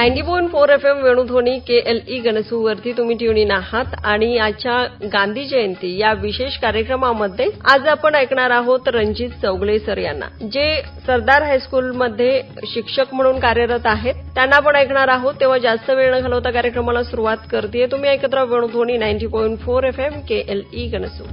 Ninety point four F M Venudhwani K L E गणसूवरती तुम्ही tuned in आहात. आणि आजच्या गांधी जयंती या विशेष कार्यक्रमामध्ये आज आपण ऐकणार आहोत रणजित चौगले सर यांना जे सरदार हायस्कूलमध्ये शिक्षक म्हणून कार्यरत आहेत. त्यांना आपण ऐकणार आहोत. तेव्हा जास्त वेळ न घालवता कार्यक्रमाला सुरुवात करते तुम्ही ऐकत राहा Venudhwani ninety point four F M K L E गणसू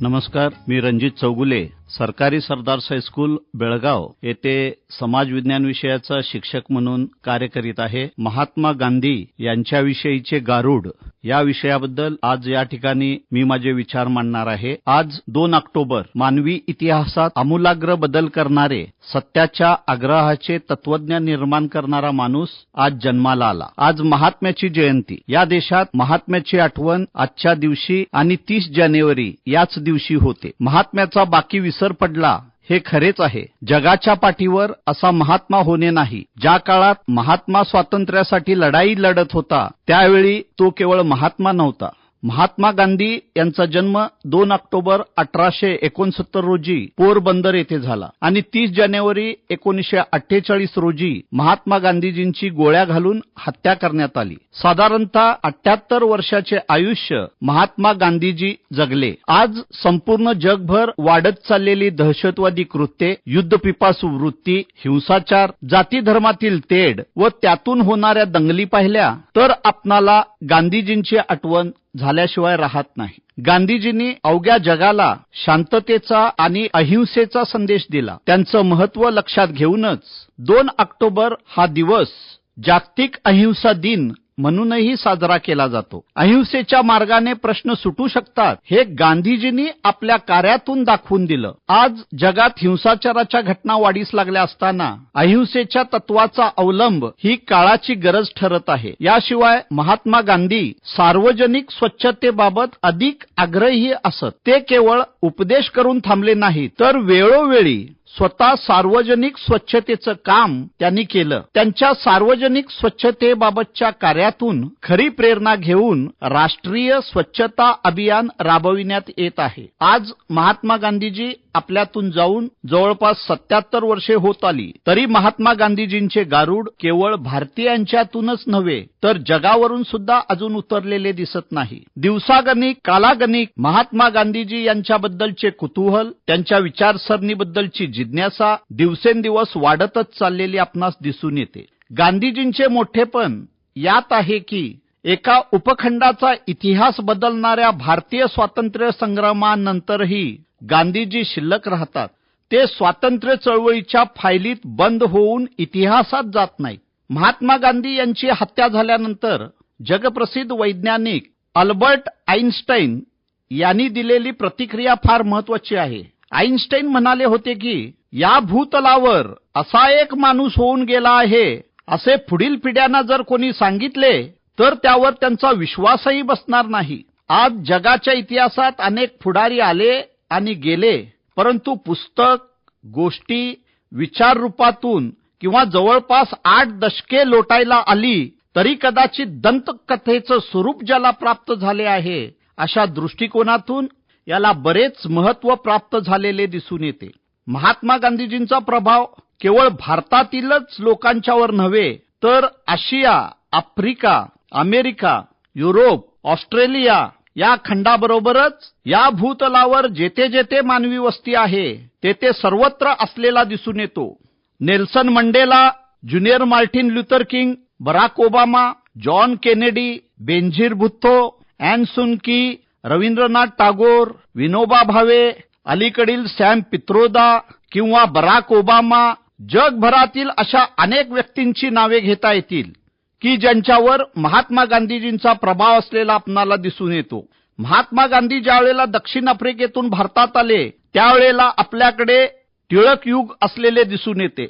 नमस्कार मी रणजित चौगुले. सरकारी सरदार हायस्कूल बेळगाव येथे समाज विज्ञान विषयाचा शिक्षक म्हणून कार्य करीत आहे महात्मा गांधी यांच्याविषयीचे गारुड या विषयाबद्दल आज या ठिकाणी मी माझे विचार मांडणार आहे. आज दोन ऑक्टोबर मानवी इतिहासात आमूलाग्र बदल करणारे सत्याच्या आग्रहाचे तत्वज्ञान निर्माण करणारा माणूस आज जन्माला आला. आज महात्म्याची जयंती. या देशात महात्म्याची आठवण आजच्या दिवशी आणि तीस जानेवारी याच दिवशी होते. महात्म्याचा बाकी विसर पडला हे खरेच आहे. जगाच्या पाठीवर असा महात्मा होणे नाही. ज्या काळात महात्मा स्वातंत्र्यासाठी लढाई लढत होता त्यावेळी तो केवळ महात्मा नव्हता. महात्मा गांधी यांचा जन्म दोन ऑक्टोबर अठराशे एकोणसत्तर रोजी पोरबंदर येथे झाला. आणि तीस जानेवारी एकोणीशे अठ्ठेचाळीस रोजी महात्मा गांधीजींची गोळ्या घालून हत्या करण्यात आली. साधारणतः अठ्याहत्तर वर्षाचे आयुष्य महात्मा गांधीजी जगले. आज संपूर्ण जगभर वाढत चाललेली दहशतवादी कृत्ये युद्धपिपासू वृत्ती हिंसाचार जाती धर्मातील तेढ व त्यातून होणाऱ्या दंगली पाहिल्या तर आपणाला गांधीजींची आठवण झाल्याशिवाय राहत नाही. गांधीजींनी अवघ्या जगाला शांततेचा आणि अहिंसेचा संदेश दिला. त्यांचं महत्त्व लक्षात घेऊनच दोन ऑक्टोबर हा दिवस जागतिक अहिंसा दिन म्हणूनही साजरा केला जातो. अहिंसेच्या मार्गाने प्रश्न सुटू शकतात. हे गांधीजींनी आपल्या कार्यातून दाखवून दिलं. आज जगात हिंसाचाराच्या घटना वाढीस लागल्या असताना अहिंसेच्या तत्वाचा अवलंब ही काळाची गरज ठरत आहे. याशिवाय महात्मा गांधी सार्वजनिक स्वच्छतेबाबत अधिक आग्रही असत. ते केवळ उपदेश करून थांबले नाही तर वेळोवेळी स्वतः सार्वजनिक स्वच्छतेचं काम त्यांनी केलं. त्यांच्या सार्वजनिक स्वच्छतेबाबतच्या कार्यातून खरी प्रेरणा घेऊन राष्ट्रीय स्वच्छता अभियान राबविण्यात येत आहे. आज महात्मा गांधीजी आपल्यातून जाऊन जवळपास सत्याहत्तर वर्षे होत आली. तरी महात्मा गांधीजींचे गारुड केवळ भारतीयांच्यातूनच नव्हे तर जगावरून सुद्धा अजून उतरलेले दिसत नाही. दिवसागणिक कालागणिक महात्मा गांधीजी यांच्याबद्दलचे कुतूहल त्यांच्या विचारसरणीबद्दलची जिज्ञासा दिवसेंदिवस वाढतच चाललेली आपणास दिसून येते. गांधीजींचे मोठेपण यात आहे की एका उपखंडाचा इतिहास बदलणाऱ्या भारतीय स्वातंत्र्य संग्रामानंतरही गांधीजी शिल्लक राहतात. ते स्वातंत्र्य चळवळीच्या फायलीत बंद होऊन इतिहासात जात नाही महात्मा गांधी यांची हत्या झाल्यानंतर जगप्रसिद्ध वैज्ञानिक अल्बर्ट आईन्स्टाईन यांनी दिलेली प्रतिक्रिया फार महत्वाची आहे. आईन्स्टाईन म्हणाले होते की या भूतलावर असा एक माणूस होऊन गेला आहे असे पुढील पिढ्यांना जर कोणी सांगितले तर त्यावर त्यांचा विश्वासही बसणार नाही. आज जगाच्या इतिहासात अनेक पुढारी आले आणि गेले परंतु पुस्तक गोष्टी विचार रूपातून किंवा जवळपास आठ दशके लोटायला आली तरी कदाचित दंतकथेचं स्वरूप ज्याला प्राप्त झाले आहे अशा दृष्टिकोनातून याला बरेच महत्त्व प्राप्त झालेले दिसून येते. महात्मा गांधीजींचा प्रभाव केवळ भारतातीलच लोकांच्यावर नव्हे तर Asia Africa America Europe Australia या खंडाबरोबरच या भूतलावर जेथे जेथे मानवी वस्ती आहे तेथे सर्वत्र असलेला दिसून येतो. Nelson Mandela junior Martin Luther King Barack Obama John Kennedy Benazir Bhutto and सुनकी रवींद्रनाथ टागोर विनोबा भावे अलीकडील सॅम पित्रोदा किंवा बराक ओबामा जगभरातील अशा अनेक व्यक्तींची नावे घेता येतील. की ज्यांच्यावर महात्मा गांधीजींचा प्रभाव असलेला आपणाला दिसून येतो. महात्मा गांधी ज्यावेळेला दक्षिण आफ्रिकेतून भारतात आले त्यावेळेला आपल्याकडे टिळक युग असलेले दिसून येते.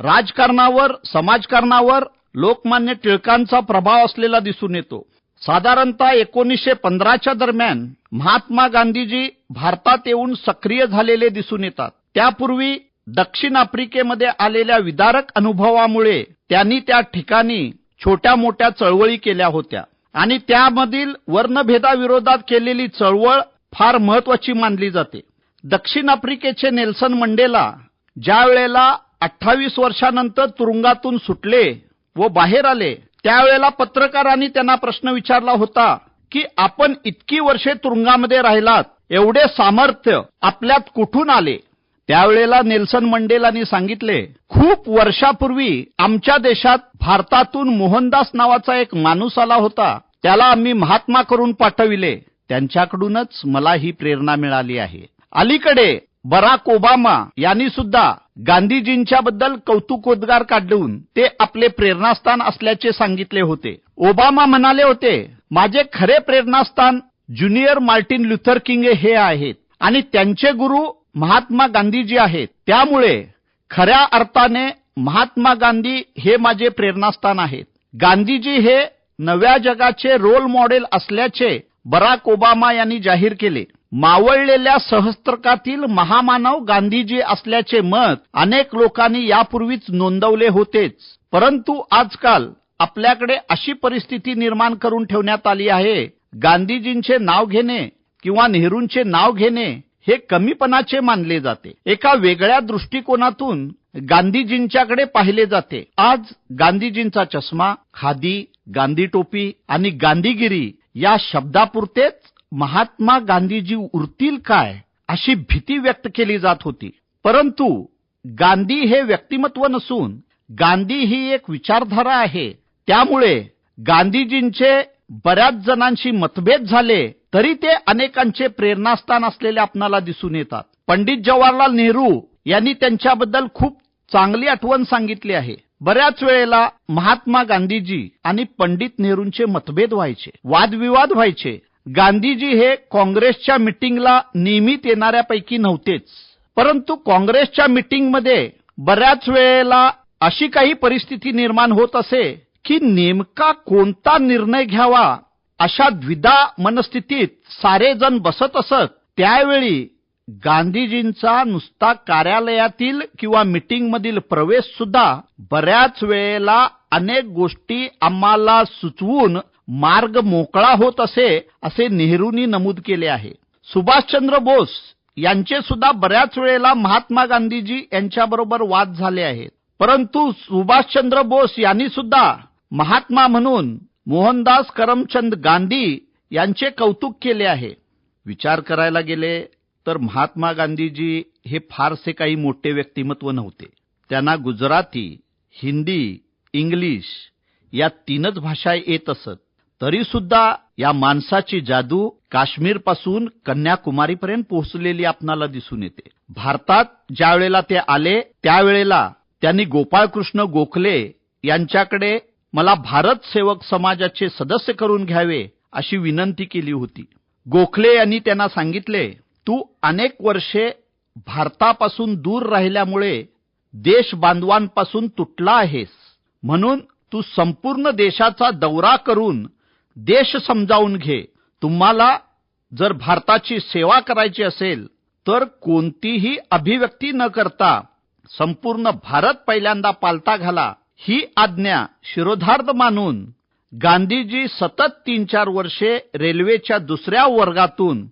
राजकारणावर समाजकारणावर लोकमान्य टिळकांचा प्रभाव असलेला दिसून येतो. साधारणतः एकोणीसशे पंधराच्या दरम्यान महात्मा गांधीजी भारतात येऊन सक्रिय झालेले दिसून येतात. त्यापूर्वी दक्षिण आफ्रिकेमध्ये आलेल्या विदारक अनुभवामुळे त्यांनी त्या ठिकाणी छोट्या मोठ्या चळवळी केल्या होत्या. आणि त्यामधील वर्णभेदाविरोधात केलेली चळवळ फार महत्वाची मानली जाते. दक्षिण आफ्रिकेचे नेल्सन मंडेला ज्या वेळेला अठ्ठावीस वर्षानंतर तुरुंगातून सुटले व बाहेर आले त्यावेळेला पत्रकारांनी त्यांना प्रश्न विचारला होता की आपण इतकी वर्षे तुरुंगामध्ये राहिलात एवढे सामर्थ्य आपल्यात कुठून आले? त्यावेळेला नेल्सन मंडेलांनी सांगितले खूप वर्षापूर्वी आमच्या देशात भारतातून मोहनदास नावाचा एक माणूस आला होता. त्याला आम्ही महात्मा करून पाठविले. त्यांच्याकडूनच मला ही प्रेरणा मिळाली आहे. अलीकडे बराक ओबामा यांनी सुद्धा गांधीजींच्या बद्दल कौतुकोद्गार काढून ते आपले प्रेरणास्थान असल्याचे सांगितले होते. ओबामा म्हणाले होते माझे खरे प्रेरणास्थान ज्युनियर मार्टिन लुथर किंग हे आहेत आणि त्यांचे गुरु महात्मा गांधीजी आहेत. त्यामुळे खऱ्या अर्थाने महात्मा गांधी हे माझे प्रेरणास्थान आहेत. गांधीजी हे नव्या जगाचे रोल मॉडेल असल्याचे बराक ओबामा यांनी जाहीर केले. मावळलेल्या सहस्त्रकातील महामानव गांधीजी असल्याचे मत अनेक लोकांनी यापूर्वीच नोंदवले होतेच. परंतु आजकाल आपल्याकडे अशी परिस्थिती निर्माण करून ठेवण्यात आली आहे. गांधीजींचे नाव घेणे किंवा नेहरूंचे नाव घेणे हे कमीपणाचे मानले जाते. एका वेगळ्या दृष्टिकोनातून गांधीजींच्याकडे पाहिले जाते. आज गांधीजींचा चष्मा खादी गांधी टोपी आणि गांधीगिरी या शब्दापुरतेच महात्मा गांधीजी उरतील काय अशी भीती व्यक्त केली जात होती. परंतु गांधी हे व्यक्तिमत्व नसून गांधी ही एक विचारधारा आहे. त्यामुळे गांधीजींचे बऱ्याच जणांशी मतभेद झाले तरी ते अनेकांचे प्रेरणास्थान असलेले आपणाला दिसून येतात. पंडित जवाहरलाल नेहरू यांनी त्यांच्याबद्दल खूप चांगली आठवण सांगितली आहे. बऱ्याच वेळेला महात्मा गांधीजी आणि पंडित नेहरूंचे मतभेद व्हायचे वादविवाद व्हायचे. गांधीजी हे काँग्रेसच्या मिटिंगला नियमित येणाऱ्यापैकी नव्हतेच. परंतु काँग्रेसच्या मिटिंगमध्ये बऱ्याच वेळेला अशी काही परिस्थिती निर्माण होत असे की नेमका कोणता निर्णय घ्यावा अशा द्विधा मनस्थितीत सारे जण बसत असत त्यावेळी गांधीजींचा नुसता कार्यालयातील किंवा मीटिंगमधील प्रवेश सुद्धा बऱ्याच वेळेला अनेक गोष्टी आम्हाला सुचवून मार्ग मोकळा होत असे असे नेहरूंनी नमूद केले आहे. सुभाषचंद्र बोस यांचे सुद्धा बऱ्याच वेळेला महात्मा गांधीजी यांच्याबरोबर वाद झाले आहेत. परंतु सुभाषचंद्र बोस यांनी सुद्धा महात्मा म्हणून मोहनदास करमचंद गांधी यांचे कौतुक केले आहे. विचार करायला गेले तर महात्मा गांधीजी हे फारसे काही मोठे व्यक्तिमत्व नव्हते. त्यांना गुजराती हिंदी इंग्लिश या तीनच भाषा येत असत. तरी सुद्धा या माणसाची जादू काश्मीरपासून कन्याकुमारीपर्यंत पोहोचलेली आपणाला दिसून येते. भारतात ज्या वेळेला ते आले त्यावेळेला त्यांनी गोपाळकृष्ण गोखले यांच्याकडे मला भारत सेवक समाजाचे सदस्य करून घ्यावे अशी विनंती केली होती. गोखले यांनी त्यांना सांगितले तू अनेक वर्षे भारतापासून दूर राहिल्यामुळे देश बांधवांपासून तुटला आहेस. म्हणून तू संपूर्ण देशाचा दौरा करून देश समजावून घे. तुम्हाला जर भारताची सेवा करायची असेल तर कोणतीही अभिव्यक्ती न करता संपूर्ण भारत पहिल्यांदा पालता घाला. ही आज्ञा शिरोधार्थ मानून गांधीजी सतत तीन चार वर्षे रेल्वेच्या दुसऱ्या वर्गातून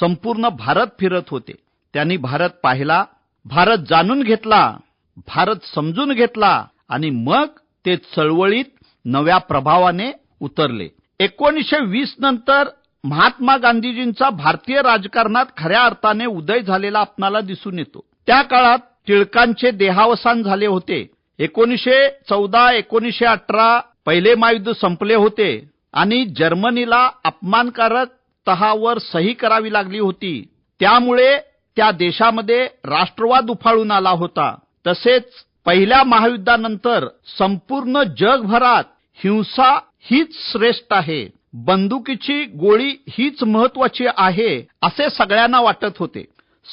संपूर्ण भारत फिरत होते. त्यांनी भारत पाहिला भारत जाणून घेतला भारत समजून घेतला आणि मग ते चळवळीत नव्या प्रभावाने उतरले. एकोणीसशे वीस नंतर महात्मा गांधीजींचा भारतीय राजकारणात खऱ्या अर्थाने उदय झालेला आपणाला दिसून येतो. त्या काळात टिळकांचे देहावसान झाले होते. एकोणीसशे चौदा एकोणीसशे अठरा पहिले महायुद्ध संपले होते आणि जर्मनीला अपमानकारक तहावर सही करावी लागली होती. त्यामुळे त्या देशामध्ये राष्ट्रवाद उफाळून आला होता. तसेच पहिल्या महायुद्धानंतर संपूर्ण जगभरात हिंसा हीच श्रेष्ठ आहे. बंदुकीची गोळी हीच महत्वाची आहे असे सगळ्यांना वाटत होते.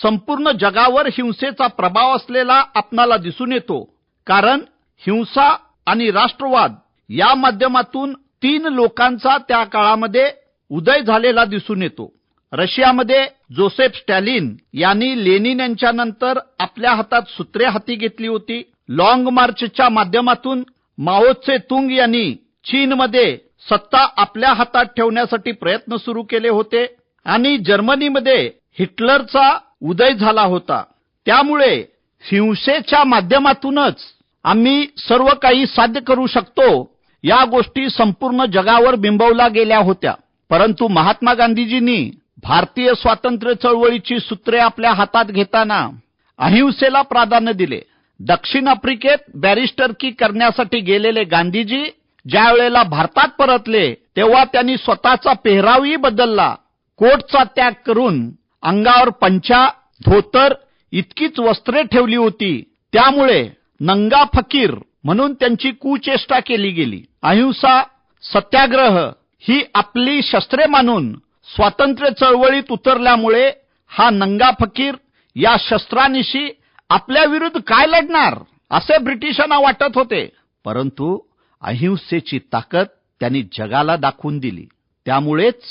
संपूर्ण जगावर हिंसेचा प्रभाव असलेला आपणाला दिसून येतो. कारण हिंसा आणि राष्ट्रवाद या माध्यमातून तीन लोकांचा त्या काळामध्ये उदय झालेला दिसून येतो. रशियामध्ये जोसेफ स्टॅलिन यांनी लेनिन यांच्यानंतर आपल्या हातात सूत्रे हाती घेतली होती. लाँग मार्चच्या माध्यमातून माओचे तुंग यांनी चीनमध्ये सत्ता आपल्या हातात ठेवण्यासाठी प्रयत्न सुरू केले होते आणि जर्मनीमध्ये हिटलरचा उदय झाला होता. त्यामुळे हिंसेच्या माध्यमातूनच आम्ही सर्व काही साध्य करू शकतो. या गोष्टी संपूर्ण जगावर बिंबवल्या गेल्या होत्या. परंतु महात्मा गांधीजींनी भारतीय स्वातंत्र्य चळवळीची सूत्रे आपल्या हातात घेताना अहिंसेला प्राधान्य दिले. दक्षिण आफ्रिकेत बॅरिस्टरकी करण्यासाठी गेलेले गांधीजी ज्या वेळेला भारतात परतले तेव्हा त्यांनी स्वतःचा पेहरावही बदलला. कोटचा त्याग करून अंगावर पंचा धोतर इतकीच वस्त्रे ठेवली होती. त्यामुळे नंगा फकीर म्हणून त्यांची कुचेष्टा केली गेली. अहिंसा सत्याग्रह ही आपली शस्त्रे मानून स्वातंत्र्य चळवळीत उतरल्यामुळे हा नंगा फकीर या शस्त्रांशी आपल्या विरुद्ध काय लढणार असे ब्रिटिशांना वाटत होते. परंतु अहिंसेची ताकद त्यांनी जगाला दाखवून दिली. त्यामुळेच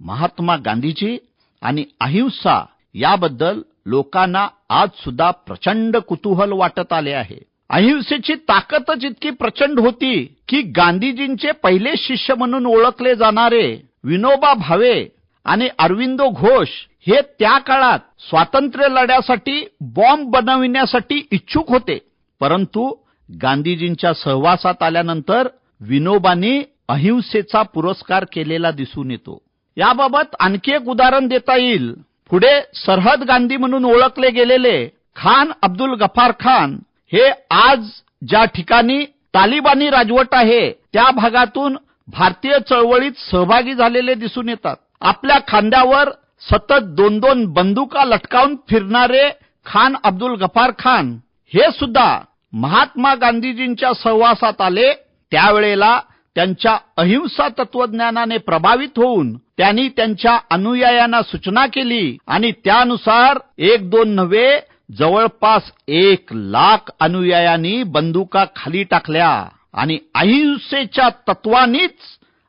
महात्मा गांधीजी आणि अहिंसा याबद्दल लोकांना आज सुद्धा प्रचंड कुतूहल वाटत आले आहे. अहिंसेची ताकदच इतकी प्रचंड होती की गांधीजींचे पहिले शिष्य म्हणून ओळखले जाणारे विनोबा भावे आणि अरविंदो घोष हे त्या काळात स्वातंत्र्य लढ्यासाठी बॉम्ब बनविण्यासाठी इच्छुक होते. परंतु गांधीजींच्या सहवासात आल्यानंतर विनोबांनी अहिंसेचा पुरस्कार केलेला दिसून येतो. याबाबत आणखी एक उदाहरण देता येईल. पुढे सरहद गांधी म्हणून ओळखले गेलेले खान अब्दुल गफार खान हे आज ज्या ठिकाणी तालिबानी राजवट आहे त्या भागातून भारतीय चळवळीत सहभागी झालेले दिसून येतात. आपल्या खांद्यावर सतत दोन दोन बंदुका लटकावून फिरणारे खान अब्दुल गफार खान हे सुद्धा महात्मा गांधीजींच्या सहवासात आले त्यावेळेला त्यांच्या अहिंसा तत्वज्ञानाने प्रभावित होऊन त्यांनी त्यांच्या अनुयायांना सूचना केली आणि त्यानुसार एक दोन नव्हे जवळपास एक लाख अनुयायांनी बंदुका खाली टाकल्या. आणि अहिंसेच्या तत्वानीच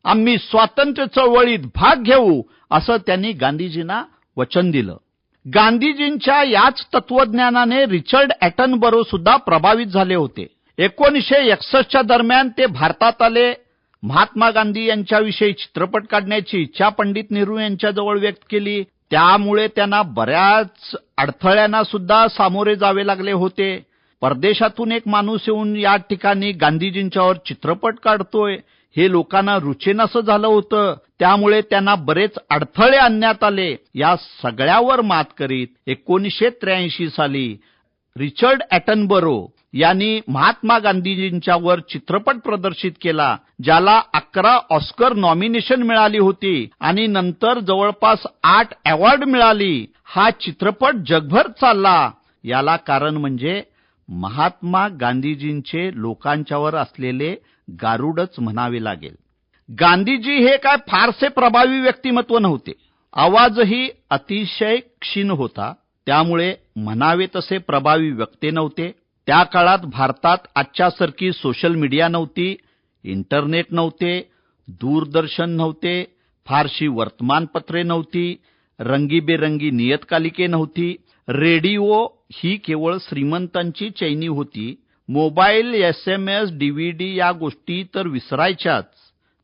आम्ही स्वातंत्र्य चळवळीत भाग घेऊ असं त्यांनी गांधीजींना वचन दिलं. गांधीजींच्या याच तत्वज्ञानाने रिचर्ड ॲटनबरो सुद्धा प्रभावित झाले होते. एकोणीसशे एकसष्टच्या दरम्यान ते भारतात आले महात्मा गांधी यांच्याविषयी चित्रपट काढण्याची इच्छा पंडित नेहरू यांच्याजवळ व्यक्त केली. त्यामुळे त्यांना बऱ्याच अडथळ्यांना सुद्धा सामोरे जावे लागले होते. परदेशातून एक माणूस येऊन या ठिकाणी गांधीजींच्यावर चित्रपट काढतोय. हे लोकांना रुचेनासं झालं होतं. त्यामुळे त्यांना बरेच अडथळे आणण्यात आले. या सगळ्यावर मात करीत एकोणीसशे त्र्याऐंशी साली रिचर्ड ॲटनबरो यांनी महात्मा गांधीजींच्यावर चित्रपट प्रदर्शित केला ज्याला अकरा ऑस्कर नॉमिनेशन मिळाली होती आणि नंतर जवळपास आठ अवॉर्ड मिळाली. हा चित्रपट जगभर चालला. याला कारण म्हणजे महात्मा गांधीजींचे लोकांच्यावर असलेले गारुडच म्हणावे लागेल. गांधीजी हे काय फारसे प्रभावी व्यक्तिमत्व नव्हते. आवाजही अतिशय क्षीण होता. त्यामुळे म्हणावे तसे प्रभावी व्यक्ते नव्हते. त्या काळात भारतात आजच्यासारखी सोशल मीडिया नव्हती इंटरनेट नव्हते दूरदर्शन नव्हते फारशी वर्तमानपत्रे नव्हती रंगीबेरंगी नियतकालिके नव्हती. रेडिओ ही केवळ श्रीमंतांची चैनी होती. Mobile S M S DVD या गोष्टी तर विसरायच्याच.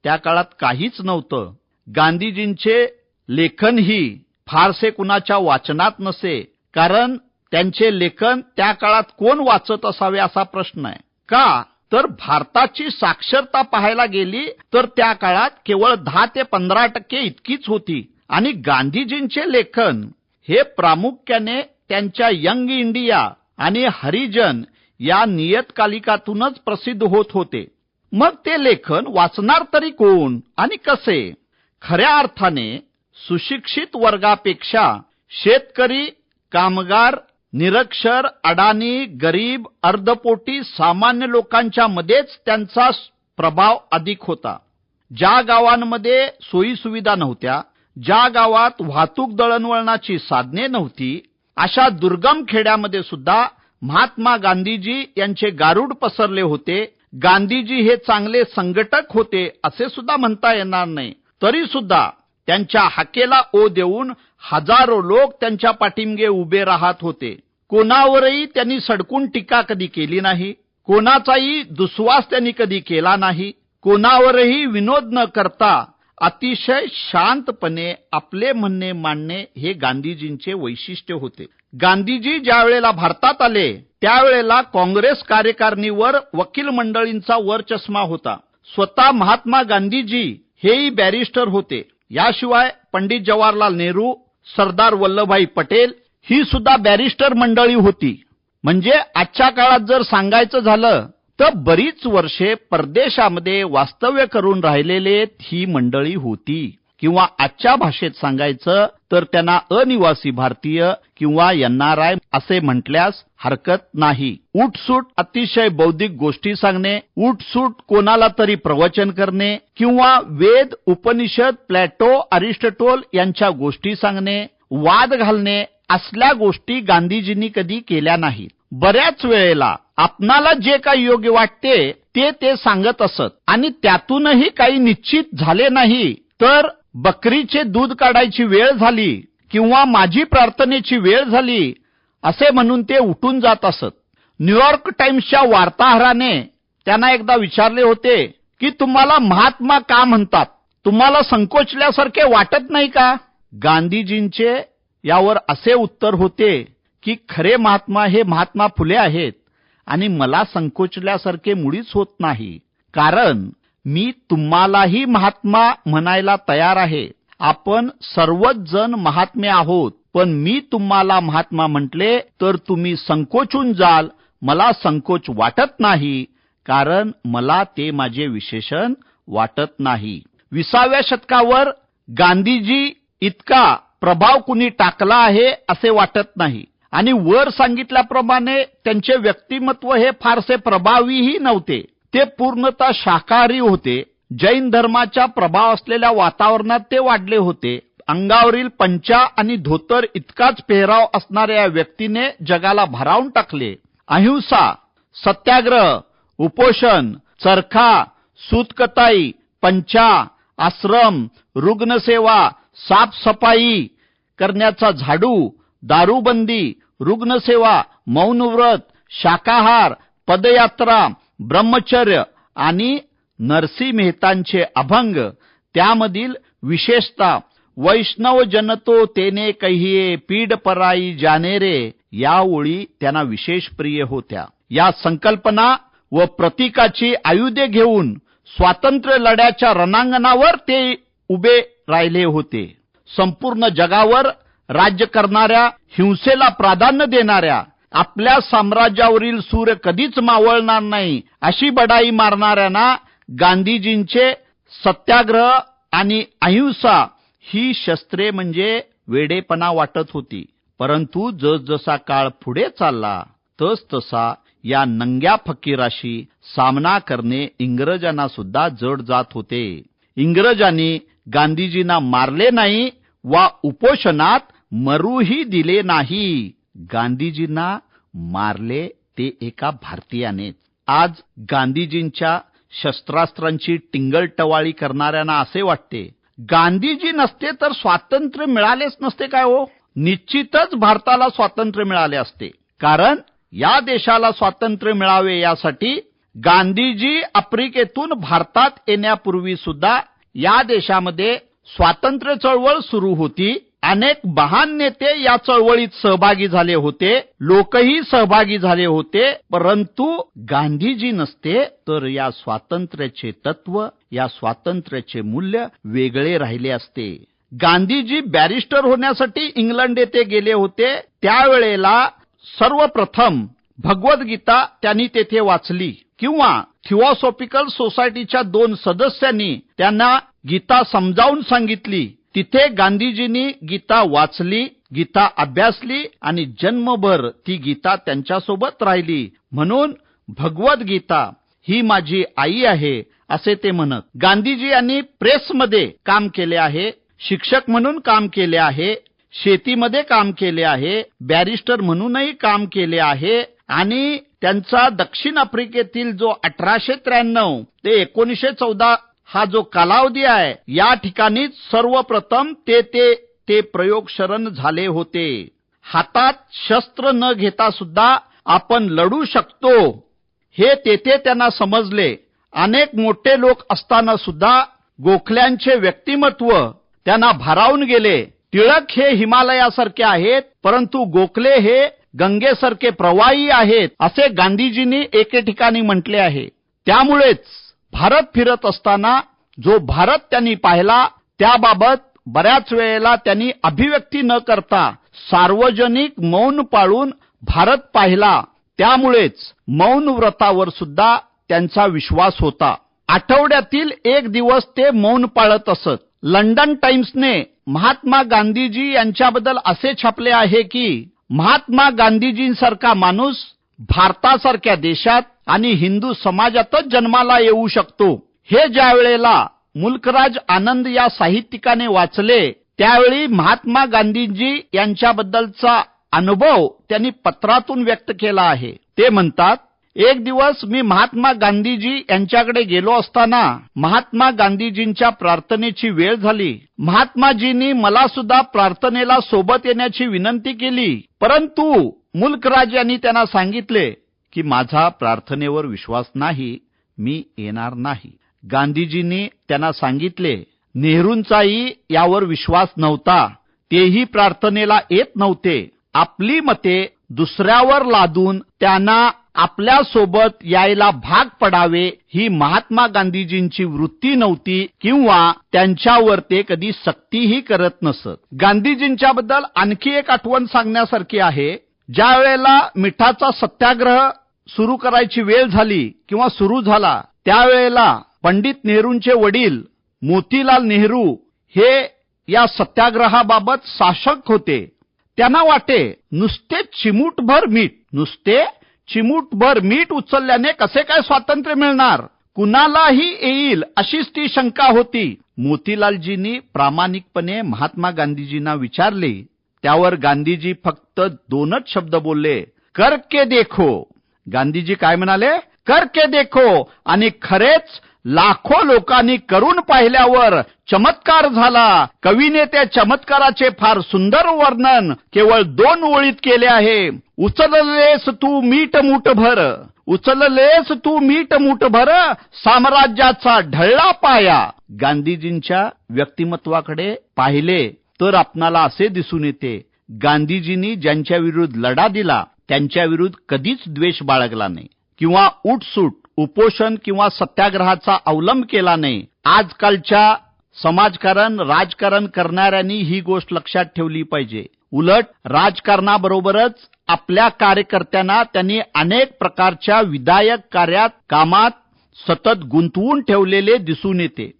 त्या काळात काहीच नव्हतं. गांधीजींचे लेखनही फारसे कुणाच्या वाचनात नसे कारण त्यांचे लेखन त्या काळात कोण वाचत असावे असा प्रश्न आहे. का? तर भारताची साक्षरता पाहायला गेली तर त्या काळात केवळ दहा ते पंधरा टक्के इतकीच होती. आणि गांधीजींचे लेखन हे प्रामुख्याने त्यांच्या यंग इंडिया आणि हरिजन या नियतकालिकातूनच प्रसिद्ध होत होते. मग ते लेखन वाचणार तरी कोण आणि कसे? खऱ्या अर्थाने सुशिक्षित वर्गापेक्षा शेतकरी कामगार निरक्षर अडाणी गरीब अर्धपोटी सामान्य लोकांच्या मध्येच त्यांचा प्रभाव अधिक होता. ज्या गावांमध्ये सोयीसुविधा नव्हत्या ज्या गावात वाहतूक दळणवळणाची साधने नव्हती अशा दुर्गम खेड्यामध्ये सुद्धा महात्मा गांधीजी यांचे गारुड पसरले होते. गांधीजी हे चांगले संघटक होते असे सुद्धा म्हणता येणार नाही. तरी सुद्धा त्यांच्या हाकेला ओ देऊन हजारो लोक त्यांच्या पाठिंगे उभे राहत होते. कोणावरही त्यांनी सडकून टीका कधी केली नाही. कोणाचाही दुस्वास त्यांनी कधी केला नाही. कोणावरही विनोद न करता अतिशय शांतपणे आपले म्हणणे मांडणे हे गांधीजींचे वैशिष्ट्य होते. गांधीजी ज्या वेळेला भारतात आले त्यावेळेला काँग्रेस कार्यकारिणीवर वकील मंडळींचा वर चष्मा होता. स्वतः महात्मा गांधीजी हेही बॅरिस्टर होते. याशिवाय पंडित जवाहरलाल नेहरू सरदार वल्लभभाई पटेल ही सुद्धा बॅरिस्टर मंडळी होती. म्हणजे आजच्या काळात जर सांगायचं झालं तर बरीच वर्षे परदेशामध्ये वास्तव्य करून राहिलेले ही मंडळी होती. किंवा आजच्या भाषेत सांगायचं तर त्यांना अनिवासी भारतीय किंवा एनआरआय असे म्हटल्यास हरकत नाही. उठसूट अतिशय बौद्धिक गोष्टी सांगणे उठसूट कोणाला तरी प्रवचन करणे किंवा वेद उपनिषद प्लॅटो अरिस्टटोल यांच्या गोष्टी सांगणे वाद घालणे असल्या गोष्टी गांधीजींनी कधी केल्या नाहीत. बऱ्याच वेळेला आपणाला जे काही योग्य वाटते ते ते सांगत असत आणि त्यातूनही काही निश्चित झाले नाही तर बकरीचे दूध काढायची वेळ झाली किंवा माझी प्रार्थनेची वेळ झाली असे म्हणून ते उठून जात असत. न्यूयॉर्क टाइम्सच्या वार्ताहराने त्यांना एकदा विचारले होते की तुम्हाला महात्मा का म्हणतात? तुम्हाला संकोचल्यासारखे वाटत नाही का? गांधीजींचे यावर असे उत्तर होते की खरे महात्मा हे महात्मा फुले आहेत आणि मला संकोचल्यासारखे मुळीच होत नाही. कारण मी तुम्हालाही महात्मा म्हणायला तयार आहे. आपण सर्वच जण महात्मे आहोत. पण मी तुम्हाला महात्मा म्हटले तर तुम्ही संकोचून जाल. मला संकोच वाटत नाही. कारण मला ते माझे विशेषण वाटत नाही. विसाव्या शतकावर गांधीजी इतका प्रभाव कुणी टाकला आहे असे वाटत नाही. आणि वर सांगितल्याप्रमाणे त्यांचे व्यक्तिमत्व हे फारसे प्रभावीही नव्हते. ते पूर्णतः शाकाहारी होते. जैन धर्माच्या प्रभाव असलेल्या वातावरणात ते वाढले होते. अंगावरील पंचा आणि धोतर इतकाच पेहराव असणाऱ्या या व्यक्तीने जगाला भरावून टाकले. अहिंसा सत्याग्रह उपोषण चरखा सूतकताई पंचा आश्रम रुग्णसेवा साफसफाई करण्याचा झाडू दारूबंदी रुग्णसेवा मौनव्रत शाकाहार पदयात्रा ब्रह्मचर्य आणि नरसी मेहतांचे अभंग त्यामधील विशेषता वैष्णव जनतो तेने कहिये पीड पराई जाने रे या ओळी त्यांना विशेष प्रिय होत्या. या संकल्पना व प्रतीकाची आयुधे घेऊन स्वातंत्र्य लढ्याच्या रणांगणावर ते उभे राहिले होते. संपूर्ण जगावर राज्य करणाऱ्या हिंसेला प्राधान्य देणाऱ्या आपल्या साम्राज्यावरील सूर्य कधीच मावळणार नाही अशी बडाई मारणाऱ्यांना गांधीजींचे सत्याग्रह आणि अहिंसा ही शस्त्रे म्हणजे वेडेपणा वाटत होती. परंतु जसजसा काळ पुढे चालला तस तसा या नंग्या फकीराशी सामना करणे इंग्रजांना सुद्धा जड जात होते. इंग्रजांनी गांधीजींना मारले नाही वा उपोषणात मरूही दिले नाही. गांधीजींना मारले ते एका भारतीयानेच आज गांधीजींच्या शस्त्रास्त्रांची टिंगलटवाळी करणाऱ्यांना असे वाटते गांधीजी नसते तर स्वातंत्र्य मिळालेच नसते काय हो? निश्चितच भारताला स्वातंत्र्य मिळाले असते. कारण या देशाला स्वातंत्र्य मिळावे यासाठी गांधीजी आफ्रिकेतून भारतात येण्यापूर्वी सुद्धा या देशामध्ये स्वातंत्र्य चळवळ सुरू होती. अनेक महान नेते या चळवळीत सहभागी झाले होते. लोकही सहभागी झाले होते. परंतु गांधीजी नसते तर या स्वातंत्र्याचे तत्व या स्वातंत्र्याचे मूल्य वेगळे राहिले असते. गांधीजी बॅरिस्टर होण्यासाठी इंग्लंड येथे गेले होते. त्यावेळेला सर्वप्रथम भगवद्गीता त्यांनी तेथे वाचली किंवा थिओसॉफिकल सोसायटीच्या दोन सदस्यांनी त्यांना गीता समजावून सांगितली. तिथे गांधीजींनी गीता वाचली गीता अभ्यासली आणि जन्मभर ती गीता त्यांच्यासोबत राहिली. म्हणून भगवद्गीता ही माझी आई आहे असे ते म्हणत. गांधीजी यांनी प्रेसमध्ये काम केले आहे शिक्षक म्हणून काम केले आहे शेतीमध्ये काम केले आहे बॅरिस्टर म्हणूनही काम केले आहे आणि त्यांचा दक्षिण आफ्रिकेतील जो अठराशे त्र्याण्णव ते एकोणीसशे चौदा हा जो कालावधी आहे या ठिकाणी सर्वप्रथम ते ते ते प्रयोग शरण झाले होते. हातात शस्त्र न घेता सुद्धा आपण लढू शकतो. हे तेथे त्यांना समजले. अनेक मोठे लोक असताना सुद्धा गोखल्यांचे व्यक्तिमत्व त्यांना भारावून गेले. टिळक हे हिमालयासारखे आहेत परंतु गोखले हे गंगेसारखे प्रवाही आहेत असे गांधीजींनी एके ठिकाणी म्हटले आहे. त्यामुळेच भारत फिरत असताना जो भारत त्यांनी पाहिला त्याबाबत बऱ्याच वेळेला त्यांनी अभिव्यक्ती न करता सार्वजनिक मौन पाळून भारत पाहिला. त्यामुळेच मौन व्रतावर सुद्धा त्यांचा विश्वास होता. आठवड्यातील एक दिवस ते मौन पाळत असत. लंडन टाइम्सने महात्मा गांधीजी यांच्याबद्दल असे छापले आहे की महात्मा गांधीजींसारखा माणूस भारतासारख्या देशात आणि हिंदू समाजातच जन्माला येऊ शकतो. हे ज्या वेळेला मुल्कराज आनंद या साहित्यिकाने वाचले त्यावेळी महात्मा गांधीजी यांच्याबद्दलचा अनुभव त्यांनी पत्रातून व्यक्त केला आहे. ते म्हणतात एक दिवस मी महात्मा गांधीजी यांच्याकडे गेलो असताना महात्मा गांधीजींच्या प्रार्थनेची वेळ झाली. महात्माजींनी मला सुद्धा प्रार्थनेला सोबत येण्याची विनंती केली. परंतु मुल्कराज यांनी त्यांना सांगितले की माझा प्रार्थनेवर विश्वास नाही मी येणार नाही. गांधीजींनी त्यांना सांगितले नेहरूंचाही यावर विश्वास नव्हता तेही प्रार्थनेला येत नव्हते. आपली मते दुसऱ्यावर लादून त्यांना आपल्यासोबत यायला भाग पडावे ही महात्मा गांधीजींची वृत्ती नव्हती किंवा त्यांच्यावर ते कधी सक्तीही करत नसत. गांधीजींच्या बद्दल आणखी एक आठवण सांगण्यासारखी आहे. ज्या वेळेला मिठाचा सत्याग्रह सुरू करायची वेळ झाली किंवा सुरू झाला त्यावेळेला पंडित नेहरूंचे वडील मोतीलाल नेहरू हे या सत्याग्रहाबाबत शासक होते. त्यांना वाटे नुसते चिमूटभर मीठ नुसते चिमूटभर मीठ उचलल्याने कसे काय स्वातंत्र्य मिळणार? कुणालाही येईल अशीच ती शंका होती. मोतीलालजींनी प्रामाणिकपणे महात्मा गांधीजींना विचारले. त्यावर गांधीजी फक्त दोनच शब्द बोलले करके देखो. गांधीजी काय म्हणाले? करके देखो आणि खरेच लाखो लोकांनी करून पाहिल्यावर चमत्कार झाला. कवीने त्या चमत्काराचे फार सुंदर वर्णन केवळ दोन ओळीत केले आहे. उचललेस तू मीठ मूठ भर. उचललेस तू मीठ मूठ भर साम्राज्याचा ढळला पाया. गांधीजींच्या व्यक्तिमत्वाकडे पाहिले तर आपणाला असे दिसून येते. गांधीजींनी ज्यांच्या विरुद्ध लढा दिला त्यांच्या विरुद्ध कधीच द्वेष बाळगला नाही. किंवा उठसूट उपोषण किंवा सत्याग्रहाचा अवलंब केला नाही. आजकालच्या समाजकारण राजकारण करणाऱ्यांनी ही गोष्ट लक्षात ठेवली पाहिजे. उलट राजकारणाबरोबरच आपल्या कार्यकर्त्यांना त्यांनी अनेक प्रकारच्या विधायक कार्यात कामात सतत गुंतवून ठेवलेले दिसून येते.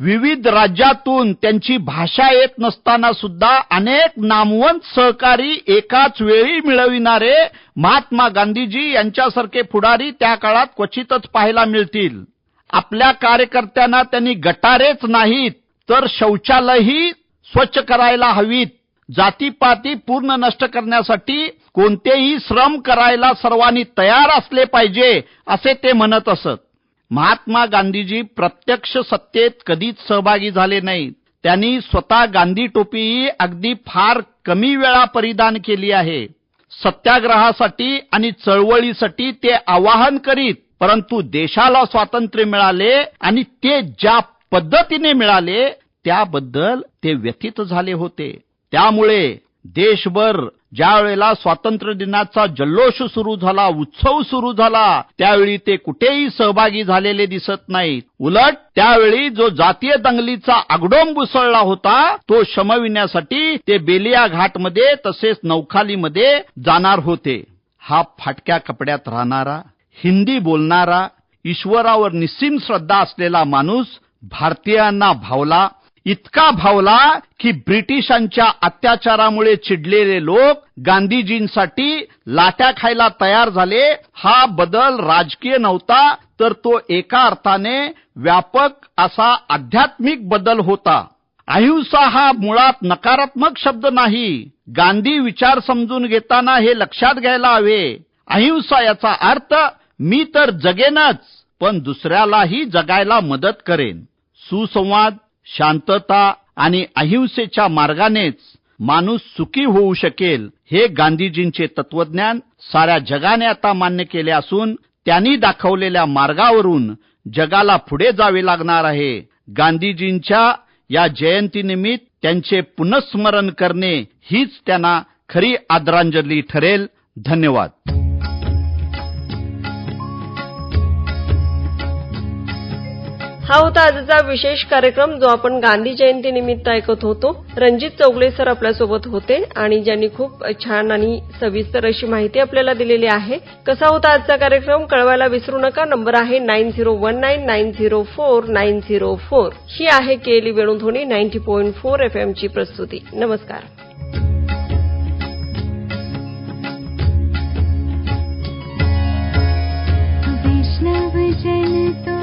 विविध राज्यातून त्यांची भाषा येत नसताना सुद्धा अनेक नामवंत सहकारी एकाच वेळी मिळविणारे महात्मा गांधीजी यांच्यासारखे पुढारी त्या काळात क्वचितच पाहायला मिळतील. आपल्या कार्यकर्त्यांना त्यांनी गटारेच नाहीत तर शौचालयही स्वच्छ करायला हवीत. जातीपाती पूर्ण नष्ट करण्यासाठी कोणतेही श्रम करायला सर्वांनी तयार असले पाहिजे असे ते म्हणत असत. महात्मा गांधीजी प्रत्यक्ष सत्तेत कधीच सहभागी झाले नाहीत. त्यांनी स्वतः गांधी टोपीही अगदी फार कमी वेळा परिधान केली आहे. सत्याग्रहासाठी आणि चळवळीसाठी ते आवाहन करीत परंतु देशाला स्वातंत्र्य मिळाले आणि ते ज्या पद्धतीने मिळाले त्याबद्दल ते व्यथित झाले होते. त्यामुळे देशभर ज्या वेळेला स्वातंत्र्य दिनाचा जल्लोष सुरू झाला उत्सव सुरू झाला त्यावेळी ते कुठेही सहभागी झालेले दिसत नाहीत. उलट त्यावेळी जो जातीय दंगलीचा आगडोंब उसळला होता तो शमविण्यासाठी ते बेलिया घाटमध्ये तसेच नौखालीमध्ये जाणार होते. हा फाटक्या कपड्यात राहणारा हिंदी बोलणारा ईश्वरावर निस्सीम श्रद्धा असलेला माणूस भारतीयांना भावला इतका भावला की ब्रिटिशांच्या अत्याचारामुळे चिडलेले लोक गांधीजींसाठी लाट्या खायला तयार झाले. हा बदल राजकीय नव्हता तर तो एका अर्थाने व्यापक असा आध्यात्मिक बदल होता. अहिंसा हा मुळात नकारात्मक शब्द नाही. गांधी विचार समजून घेताना हे लक्षात घ्यायला हवे. अहिंसा याचा अर्थ मी तर जगेनच पण दुसऱ्यालाही जगायला मदत करेन. सुसंवाद शांतता आणि अहिंसेच्या मार्गानेच माणूस सुखी होऊ शकेल हे गांधीजींचे तत्वज्ञान साऱ्या जगाने आता मान्य केले असून त्यांनी दाखवलेल्या मार्गावरून जगाला पुढे जावे लागणार आहे. गांधीजींच्या या जयंतीनिमित्त त्यांचे पुनस्मरण करणे हीच त्यांना खरी आदरांजली ठरेल. धन्यवाद. हा होता आजचा विशेष कार्यक्रम जो आपण गांधी जयंती निमित्त ऐकत होतो. रणजित चौगले सर आपल्यासोबत होते आणि ज्यांनी खूप छान आणि सविस्तर अशी माहिती आपल्याला दिलेली आहे. कसा होता आजचा कार्यक्रम कळवायला विसरू नका. नंबर आहे nine zero one nine nine zero four nine zero four. ही आहे केली Venudhwani ninety point four F एमची प्रस्तुती. नमस्कार. जन तो